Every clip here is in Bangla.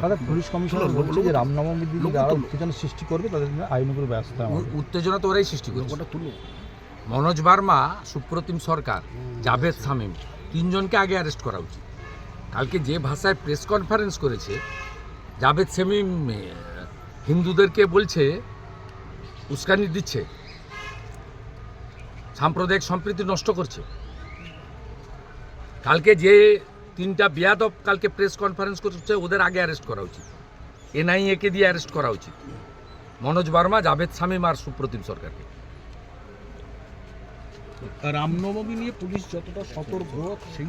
তাদের পুলিশ কমিশনার বলছে যে রামনবমীর দিন যারা উত্তেজনা সৃষ্টি করবে তাদের জন্য আইনগুলো ব্যবস্থা উত্তেজনা তো ওরাই সৃষ্টি করছে। লোকটা তুলো। মনোজ বার্মা সুপ্রতিম সরকার জাভেদ শামীম তিনজনকে আগে অ্যারেস্ট করা উচিত। কালকে যে ভাষায় প্রেস কনফারেন্স করেছে জাভেদ শামীম এ, হিন্দুদেরকে বলছে উস্কানি দিচ্ছে সাম্প্রদায়িক সম্প্রীতি নষ্ট করছে। কালকে যে তিনটা বিয়াদব কালকে প্রেস কনফারেন্স করছে ওদের আগে অ্যারেস্ট করা উচিত। এনআইএ কে দিয়ে অ্যারেস্ট করা উচিত। মনোজ বার্মা জাভেদ শামীম আর সুপ্রতিম সরকারকে। রামনবমী নিয়ে পুলিশ যতটা সতর্ক সেই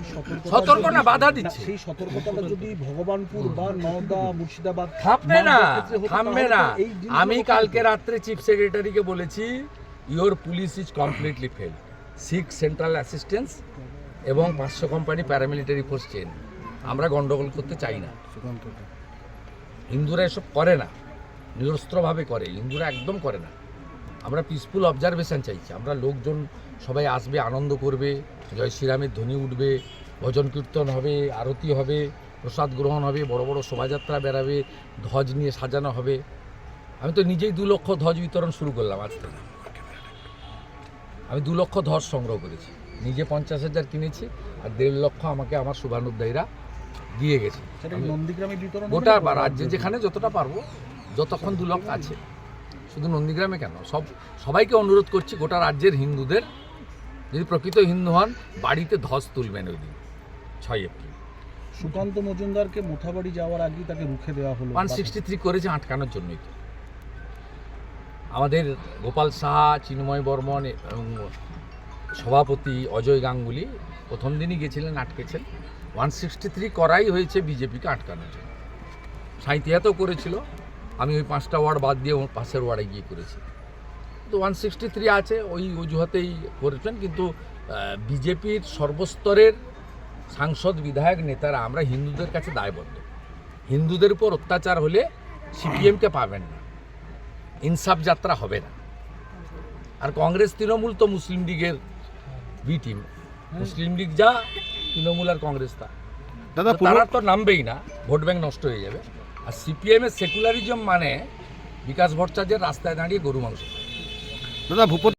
সতর্ক না, বাধা দিচ্ছে। সেই সতর্কতাটা যদি ভগবানপুর বা নওদা মুর্শিদাবাদ থামবে না থামবে না। আমি কালকে রাত্রে চিফ সেক্রেটারিকে বলেছি your police is completely fail seek central assistance এবং পাঁচশো কোম্পানি প্যারামিলিটারি ফোর্স চেন আমরা গন্ডগোল করতে চাই না। হিন্দুরা এসব করে না। নিরস্ত্রভাবে করে। হিন্দুরা একদম করে না। আমরা পিসফুল অবজারভেশন চাইছি। আমরা লোকজন সবাই আসবে, আনন্দ করবে। জয় শ্রীরামের ধ্বনি উঠবে। ভজন কীর্তন হবে, আরতি হবে, প্রসাদ গ্রহণ হবে, বড় বড় শোভাযাত্রা বেরাবে ধ্বজ নিয়ে সাজানো হবে। আমি তো নিজেই দু লক্ষ ধ্বজ বিতরণ শুরু করলাম আজ আমি দু লক্ষ ধ্বজ সংগ্রহ করেছি। নিজে পঞ্চাশ হাজার কিনেছি আর দেড় লক্ষ আমাকে আমার শুভানুদ্দায়ীরা দিয়ে গেছে। নন্দীগ্রামে বিতরণ গোটা বা রাজ্যে যেখানে যতটা পারব যতক্ষণ দু লক্ষ আছে। শুধু নন্দীগ্রামে কেন? সব সবাইকে অনুরোধ করছি গোটা রাজ্যের হিন্দুদের যদি প্রকৃত হিন্দু হন বাড়িতে ধস তুলবেন ওই দিন ছয় এপ্রিল। সুকান্ত মজুমদারকে মোথাবাড়ি যাওয়ার আগেই তাকে রুখে দেওয়া হলো। ওয়ান সিক্সটি থ্রি করেছে আটকানোর জন্যই তো। আমাদের গোপাল সাহা চিন্ময় বর্মন এবং সভাপতি অজয় গাঙ্গুলি প্রথম দিনই গেছিলেন, আটকেছেন। ওয়ান সিক্সটি থ্রি করাই হয়েছে বিজেপিকে আটকানোর জন্য। সাঁইতিয়াতেও করেছিল। আমি ওই পাঁচটা ওয়ার্ড বাদ দিয়ে ওর পাশের ওয়ার্ডে গিয়ে করেছি। তো ওয়ান সিক্সটি থ্রি আছে, ওই অজুহাতেই করেছেন, কিন্তু বিজেপির সর্বস্তরের সাংসদ, বিধায়ক, নেতারা আমরা হিন্দুদের কাছে দায়বদ্ধ। হিন্দুদের উপর অত্যাচার হলে সিপিএমকে পাবেন না। ইনসাফ যাত্রা হবে না। আর কংগ্রেস, তৃণমূল তো মুসলিম লীগের বি টিম মুসলিম লীগ যা তৃণমূল আর কংগ্রেস তা। দাদা তারা তো নামবেই না ভোট ব্যাংক নষ্ট হয়ে যাবে। আর সিপিএম এর সেকুলারিজম মানে বিকাশ ভট্টাচার্যের রাস্তায় দাঁড়িয়ে গরু মাংস। দাদা ভূপতি